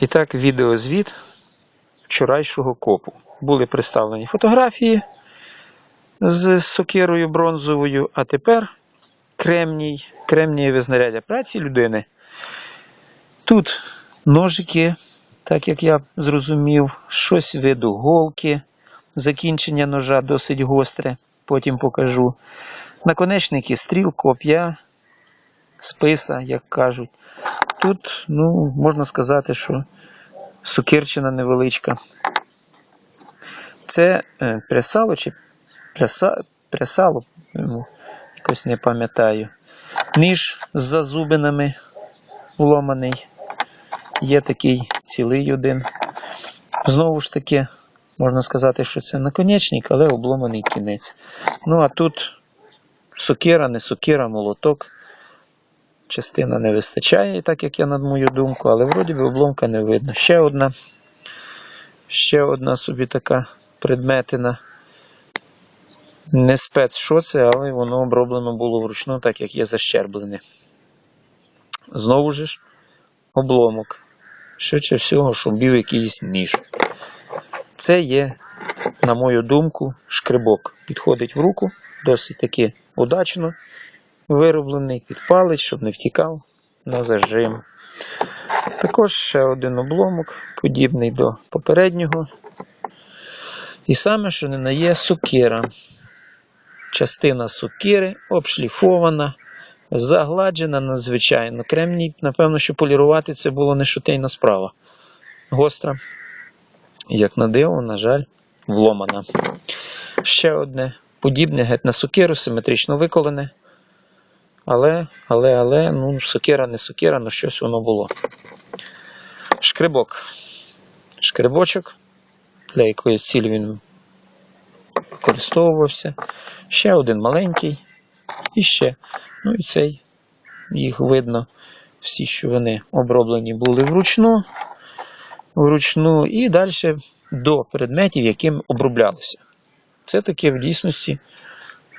І так, відеозвіт вчорайшого копу. Були представлені фотографії з сокирою бронзовою, а тепер кремній, кремнієве знаряддя праці людини. Тут ножики, так як я зрозумів, щось виду голки, закінчення ножа досить гостре, потім покажу. Наконечники стріл, коп'я, списа, як кажуть. Тут, ну, можна сказати, що сукирчина невеличка. Це е, прясало чи пряса, прясало, ну, якось не пам'ятаю. Ніж з зазубинами вломаний. Є такий цілий один. Знову ж таки, можна сказати, що це наконечник, але обломаний кінець. Ну а тут сокира, не сокира, молоток. Частина не вистачає, так як я на мою думку, але вроді би обломка не видно. Ще одна, ще одна собі така предметина. Не спец, що це, але воно оброблено було вручну, так як є защерблене. Знову ж обломок. Швидше всього, що бів якийсь ніж. Це є, на мою думку, шкребок. Підходить в руку, досить таки удачно вироблений під палець, щоб не втікав на зажим. Також ще один обломок, подібний до попереднього. І саме, що не на є сокира. Частина сокири обшліфована, загладжена надзвичайно. Кремній, напевно, що полірувати це було не шутейна справа. Гостра, як на диво, на жаль, вломана. Ще одне подібне геть на сокиру, симетрично виколене. Але, але, але, ну, сокира не сокира, ну щось воно було. Шкребок. Шкребочок, для якоїсь цілі він використовувався. Ще один маленький. І ще. Ну і цей, їх видно, всі, що вони оброблені були вручну. Вручну, і далі до предметів, яким оброблялося. Це таке в дійсності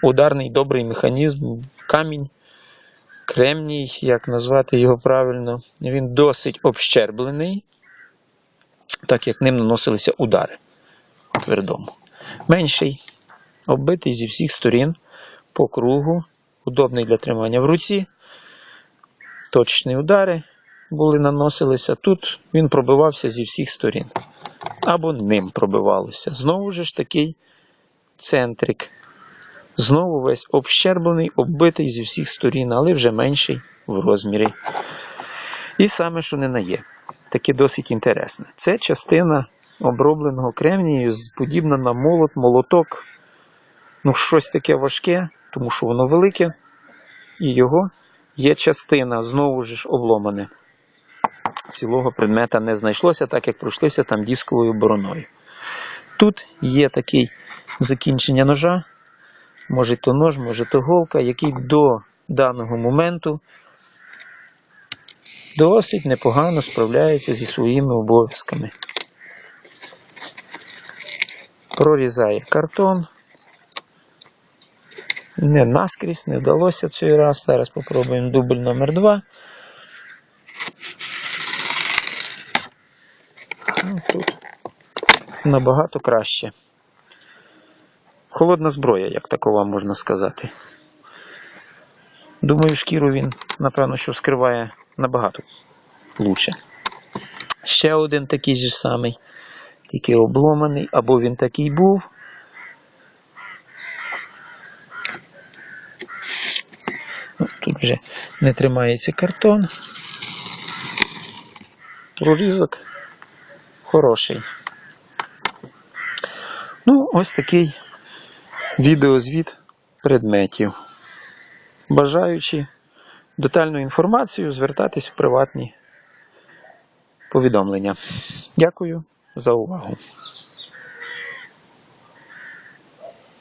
ударний добрий механізм, камінь кремній, як назвати його правильно, він досить общерблений, так як ним наносилися удари твердому. Менший, оббитий зі всіх сторін по кругу, удобний для тримання в руці. Точні удари були наносилися. Тут він пробивався зі всіх сторін. Або ним пробивалося. Знову ж такий центрик. Знову весь общерблений, оббитий зі всіх сторін, але вже менший в розмірі. І саме, що не на є, таке досить інтересне. Це частина обробленого кремнію, подібна на молот, молоток. Ну, щось таке важке, тому що воно велике, і його є частина, знову ж обломане. Цілого предмета не знайшлося, так як пройшлися там дисковою бороною. Тут є такий закінчення ножа може то нож, може то голка, який до даного моменту досить непогано справляється зі своїми обов'язками. Прорізає картон. Не наскрізь, не вдалося цей раз. Зараз спробуємо дубль номер 2 Ну, тут набагато краще. Холодна зброя, як такова можна сказати. Думаю, шкіру він, напевно, що скриває набагато лучше. Ще один такий же самий, тільки обломаний, або він такий був. Ну, Тут вже не тримається картон. Прорізок хороший. Ну, ось такий відеозвіт предметів. Бажаючи детальну інформацію, звертатись в приватні повідомлення. Дякую за увагу.